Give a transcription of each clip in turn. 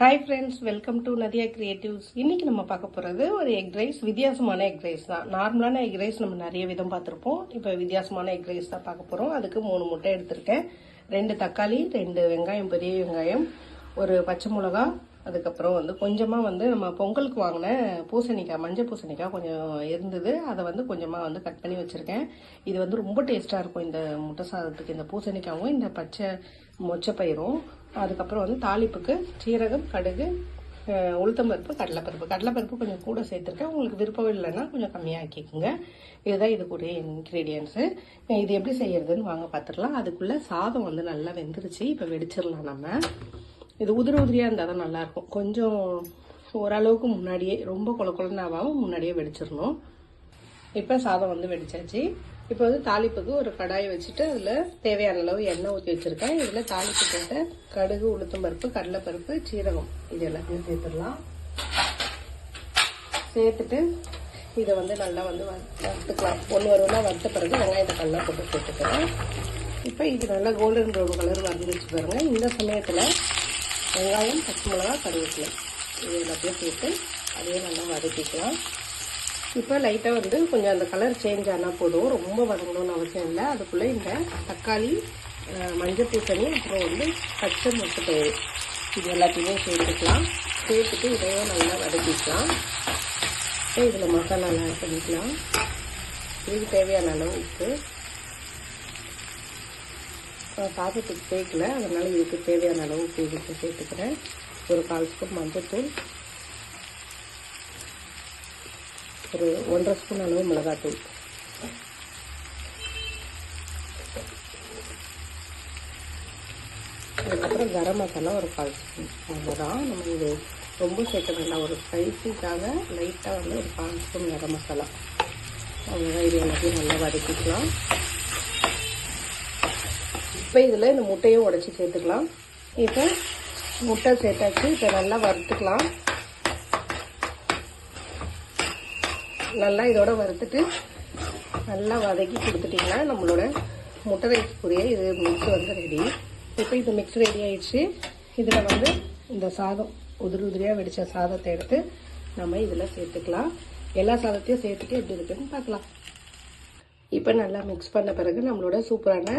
Hi friends welcome to Nadiya creatives இன்னைக்கு நம்ம பார்க்க போகிறது ஒரு எக் ரைஸ் வித்தியாசமான எக் ரைஸ் தான். நார்மலான எக் ரைஸ் நம்ம நிறைய விதம் பார்த்துருப்போம். இப்போ வித்தியாசமான எக் ரைஸ் தான் பார்க்க போகிறோம் அதுக்கு மூணு முட்டை எடுத்திருக்கேன். ரெண்டு தக்காளி ரெண்டு வெங்காயம் பெரிய வெங்காயம் ஒரு பச்சை மிளகா அதுக்கப்புறம் வந்து கொஞ்சமாக வந்து நம்ம பொங்கலுக்கு வாங்கின பூசணிக்காய் மஞ்சள் பூசணிக்காய் கொஞ்சம் இருந்தது. அதை வந்து கொஞ்சமாக வந்து கட் பண்ணி வச்சுருக்கேன். இது வந்து ரொம்ப டேஸ்ட்டாக இருக்கும் இந்த முட்டை சாதத்துக்கு. இந்த பூசணிக்காவும் இந்த பச்சை மொச்சை பயிரும் அதுக்கப்புறம் வந்து தாளிப்புக்கு சீரகம் கடுகு உளுத்தம்பருப்பு கடலைப்பருப்பு. கடலைப்பருப்பு கொஞ்சம் கூட சேர்த்துருக்கேன். உங்களுக்கு விருப்பம் இல்லைன்னா கொஞ்சம் கம்மியாக்கிக்கோங்க. இதுதான் இதுக்குரிய இன்க்ரீடியன்ஸு இது எப்படி செய்யறதுன்னு வாங்க பார்த்துடலாம் அதுக்குள்ளே சாதம் வந்து நல்லா வெந்துருச்சு. இப்போ வெடிச்சிடலாம் நம்ம. இது உதிரி உதிரியாக இருந்தால் தான் நல்லாயிருக்கும் கொஞ்சம் ஓரளவுக்கு முன்னாடியே ரொம்ப கொல ஆகாமல் முன்னாடியே வெடிச்சிடணும். இப்போ சாதம் வந்து வெடிச்சாச்சு. இப்போ வந்து தாளிப்புக்கு ஒரு கடாயை வச்சுட்டு அதில் தேவையான அளவு எண்ணெய் ஊற்றி வச்சுருக்கேன். இதில் தாளிப்பு போட்ட கடுகு உளுத்தம் பருப்பு கடலைப்பருப்பு சீரகம். இது எல்லாத்தையும் சேர்த்துடலாம். சேர்த்துட்டு இதை வந்து நல்லா வந்து வறுத்துக்கலாம். ஒன்று வருவனா வறுத்த பிறகு வெங்காயத்தை நல்லா போட்டு போட்டுக்கிறேன் இப்போ இது நல்லா கோல்டன் ப்ரௌன் கலர் வந்துருச்சு பாருங்கள் இந்த சமயத்தில் வெங்காயம் பச்சை மிளகா கருவேப்பிலை. இது எல்லாத்தையும் சேர்த்து அதையே நல்லா வதக்கிக்கலாம். இப்போ லைட்டாக வந்து கொஞ்சம் அந்த கலர் சேஞ்ச் ஆனால் போதும். ரொம்ப வதங்கணும்னு அவசியம் இல்லை. அதுக்குள்ளே இந்த தக்காளி மஞ்சள் பூசணி அப்புறம் வந்து பச்சை முட்டைப்பயிறு இது எல்லாத்தையுமே சேர்த்துக்கலாம். சேர்த்துட்டு இதையும் நல்லா வதக்கிக்கலாம். இப்போ இதில் மசாலாலாம் ஆட் பண்ணிக்கலாம். இதுக்கு தேவையான அளவு உப்பு. நான் சாதத்துக்கு சேர்க்கல அதனால் இதுக்கு தேவையான அளவு உப்பு இதுக்கு சேர்த்துக்கிறேன். ஒரு கால் ஸ்பூன் மஞ்சள்தூள் ஒரு ஒன்றரை ஸ்பூன் அளவு மிளகாத்தூள். அதுக்கப்புறம் கரம் மசாலா ஒரு கால் ஸ்பூன். அவ்வளோதான் நம்ம இது ரொம்ப சேர்க்க வேண்டாம். ஒரு ஸ்பைசிக்காக லைட்டாக வந்து ஒரு கால் ஸ்பூன் கரம் மசாலா. அவ்வளோதான் இது எல்லாத்தையும் நல்லா வதக்கிக்கலாம். இப்போ இதில் இந்த முட்டையும் உடச்சி சேர்த்துக்கலாம். இப்போ முட்டை சேர்த்தாச்சு. இப்போ நல்லா வறுத்துக்கலாம். நல்லா இதோட வறுத்துட்டு நல்லா வதக்கி கொடுத்துட்டிங்கன்னா நம்மளோட முட்டை ரைஸ்க்குரிய இது மிக்ஸ் வந்து ரெடி இப்போ இது மிக்ஸ் ரெடி ஆயிடுச்சு. இதில் வந்து இந்த சாதம் உதிரி உதிரியாக வெடித்த சாதத்தை எடுத்து நம்ம இதில் சேர்த்துக்கலாம். எல்லா சாதத்தையும் சேர்த்துட்டு எப்படி இருக்குன்னு பார்க்கலாம். இப்போ நல்லா மிக்ஸ் பண்ண பிறகு நம்மளோட சூப்பரான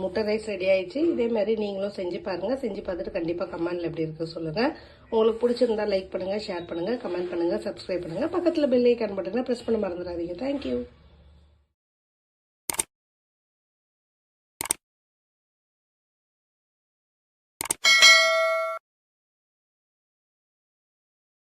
முட்டை ரைஸ் ரெடி ஆயிடுச்சு. இதே மாதிரி நீங்களும் செஞ்சு பாருங்கள் செஞ்சு பார்த்துட்டு கண்டிப்பாக கமெண்ட்ல எப்படி இருக்கு சொல்லுங்கள் உங்களுக்கு பிடிச்சிருந்தா லைக் பண்ணுங்கள் ஷேர் பண்ணுங்கள் கமெண்ட் பண்ணுங்கள் சப்ஸ்கிரைப் பண்ணுங்கள் பக்கத்தில் பெல் ஐக்கான் பட்டனை ப்ரெஸ் பண்ண மறந்துடாதீங்க. தேங்க்யூ